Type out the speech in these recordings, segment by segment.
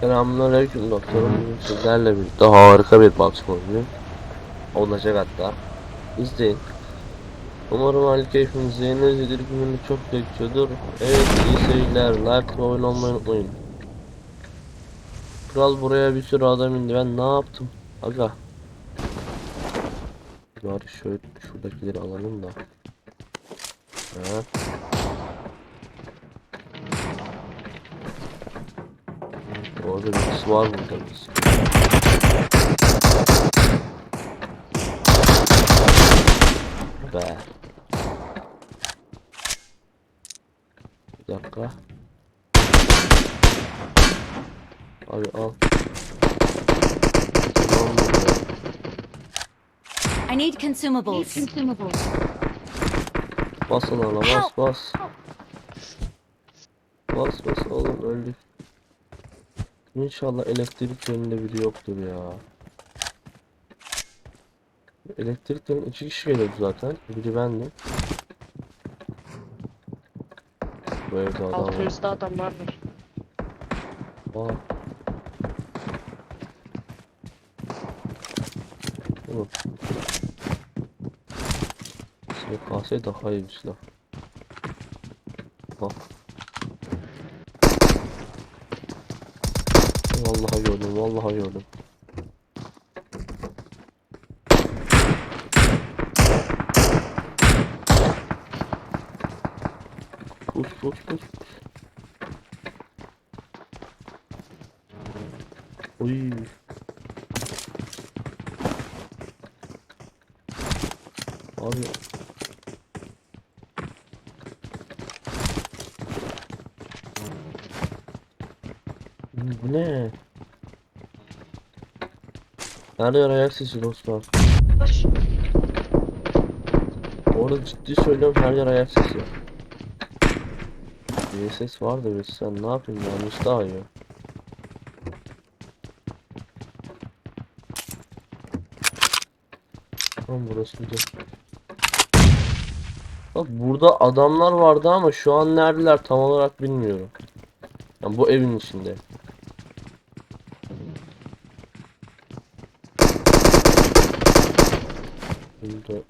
Selamünaleyküm doktorum. Sizlerle birlikte harika bir box oyunu olacak hatta. İzleyin. Umarım halika keyfiniz edilip gününü çok geçiyordur. Evet iyi seyirler. Like ve oyun olmayı unutmayın. Kral buraya bir sürü adam indi. Ben ne yaptım? Aga. Bari şöyle şuradakileri alalım da. Ha. Orada birisi var burada birisi. Be. Bir dakika. Abi al. Tamam mı ya? I need consumables. Bas ona bas bas. Bas bas oğlum öldük. İnşallah elektrik yönünde biri yoktur ya. Elektriklerin iki kişi geliyordu zaten. Biri bendim. Bu evde adam var. Altımızda adam vardır. Aa. Oğlum. SKS daha iyi bir silah. Bak. Vallahi gördüm, vallahi gördüm. Pus pus pus. Uy. Abi. Bu ne? Nerede ayak sesi dostlar? Orada ciddi söylüyorum her yer ayak sesi. Bir ses var da biz sen ne yapayım yanlış daha iyi. Tamam burası güzel. Bak burada adamlar vardı ama şu an neredeler tam olarak bilmiyorum. Yani bu evin içinde. Tamam.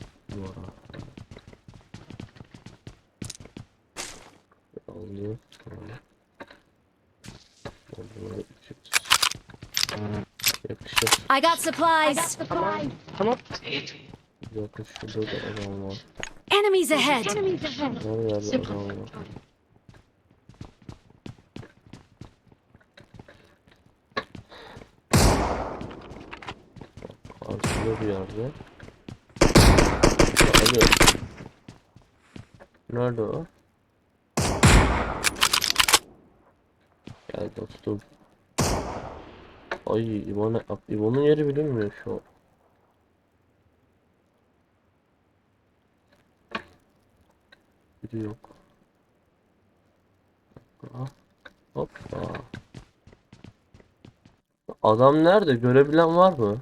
Çekeceğiz. Yakışır. I got supplies. Tamam. Tamam. Bakın şurada da adam var. Enemies ahead. Her yerde adam var. Karşıda bir yerde. Alıyor. Nerede o? Gel dostum. Ay İbo'nun İbo'nun yeri bilinmiyor şu an. Biri yok. Hoppa. Adam nerede? Görebilen var mı?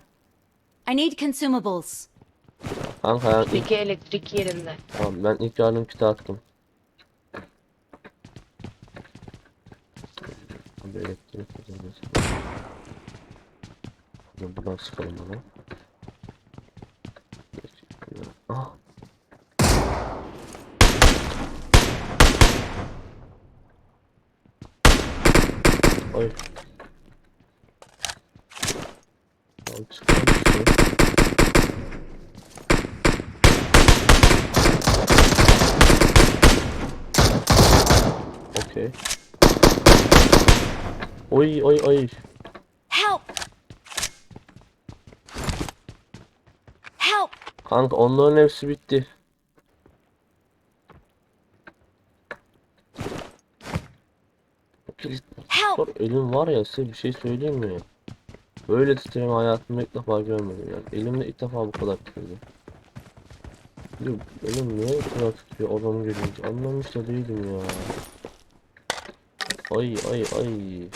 I need consumables. Kanka ben ilk, Peki elektrik yerinde. tamam, ben ilk yardım kiti attım. Abi elektrik kazanırız. Hadi buradan sıkalım onu. Ah. Ay. Al çıkarmışsın. Okey. Oy oy oy. Help! Help! Kanka onların hepsi bitti. Help! Sor elim var ya size bir şey söyleyeyim mi? Böyle titreme hayatımda ilk defa görmedim yani. Elimde ilk defa bu kadar titredi. Elim niye bu kadar titriyor adamı görünce anlamış da değilim ya. Ay ay ay.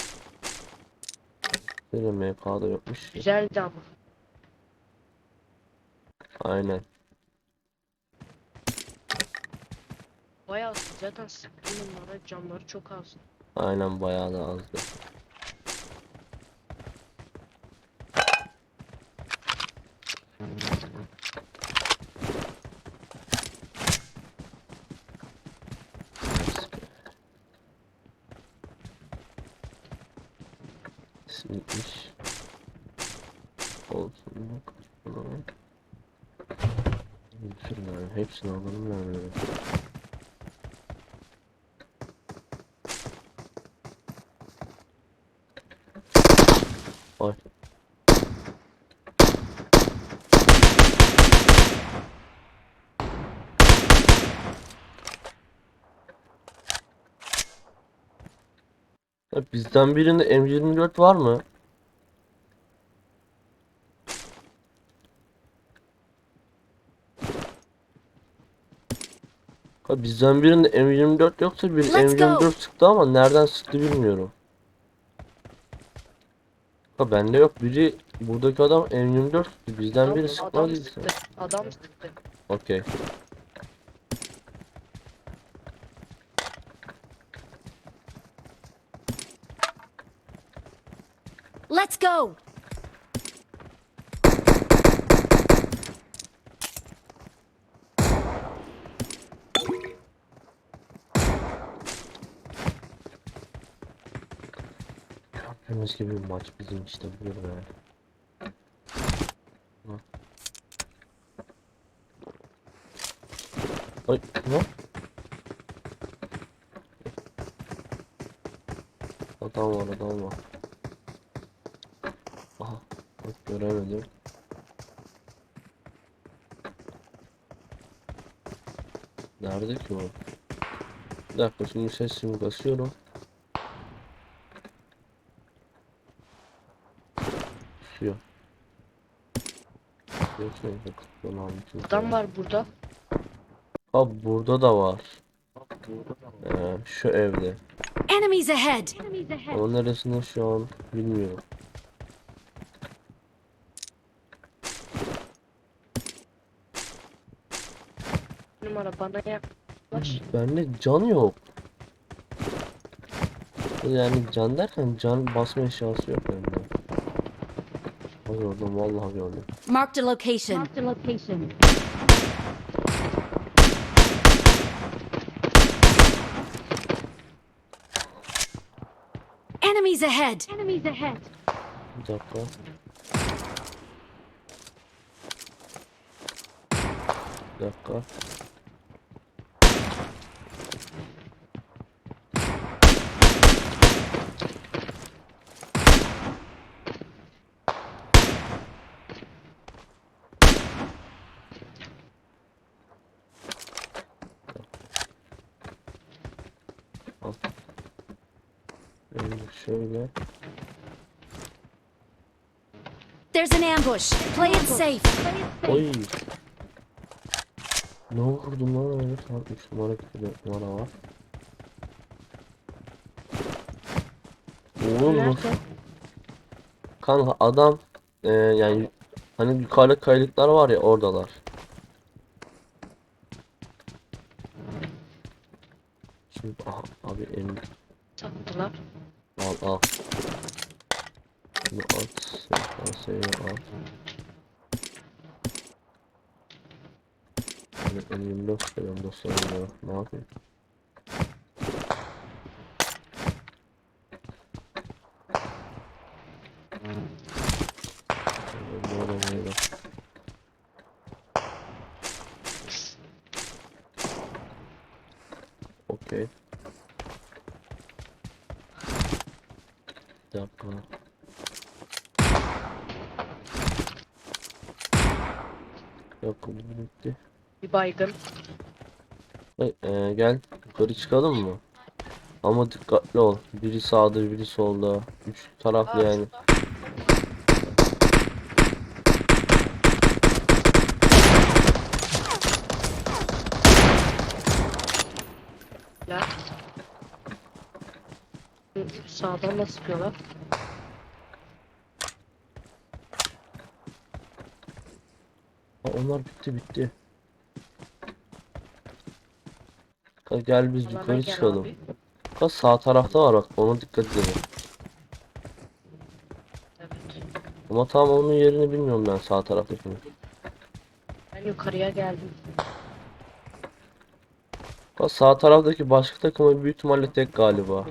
Böyle MK'da yokmuş. Güzeldi ama. Aynen. Bayağı zaten bunlara camları çok az. Aynen bayağı da azdı. Bitmiş. Olsun bak. Bunu. Bütün yani hepsini alalım yani. Ay. Ya bizden birinde M24 var mı? Ha bizden birinde M24 yoksa bir Let's go. M24 sıktı ama nereden sıktı bilmiyorum. Ha bende yok. Biri buradaki adam M24 sıktı. Bizden biri Adam sıkmadıysa. sıktı. Adam sıktı. Okey. Let's go! Gördüğünüz gibi maç bizim işte. Ha. Ay ne? Adam var adam var. Bak göremedim. Nerede ki o? Bir dakika şimdi sesimi basıyorum. Almışım. Adam var burada. Ha burada da var. Ee, şu evde. Enemies ahead! Ama neresinde şu an bilmiyorum. Numara bana yaklaş. Bende can yok. Yani can derken can basma eşyası yok bende. Az oradan vallahi gördüm. Marked a location. Marked a location. Enemies ahead! Enemies ahead. Bir dakika. Bir dakika. Şöyle. There's an ambush. Play it safe. Oy. Ne vurdum lan öyle saat 3 numara bir numara var. Oğlum? Kanka adam e, yani hani yukarıda kayalıklar var ya oradalar. Şimdi aha, abi elim Sattılar. Al al. Bunu at. Sen kasayı al. Ben 24 seviyorum dostlarım ya. Ne yapayım? Böyle dakika. Yok bu bitti. Bir baygın. Hey, e, gel yukarı çıkalım mı? Ama dikkatli ol. Biri sağda, biri solda. Üç taraflı Aa, yani. Ya. Sağdan da sıkıyorlar. Ha, onlar bitti bitti. Ha, gel biz Alana yukarı gel çıkalım. abi. Ha, sağ tarafta var bak ona dikkat. Evet. Ama tam onun yerini bilmiyorum ben sağ taraftakini. Ben yukarıya geldim. Ha, sağ taraftaki başka takımı büyük ihtimalle tek galiba.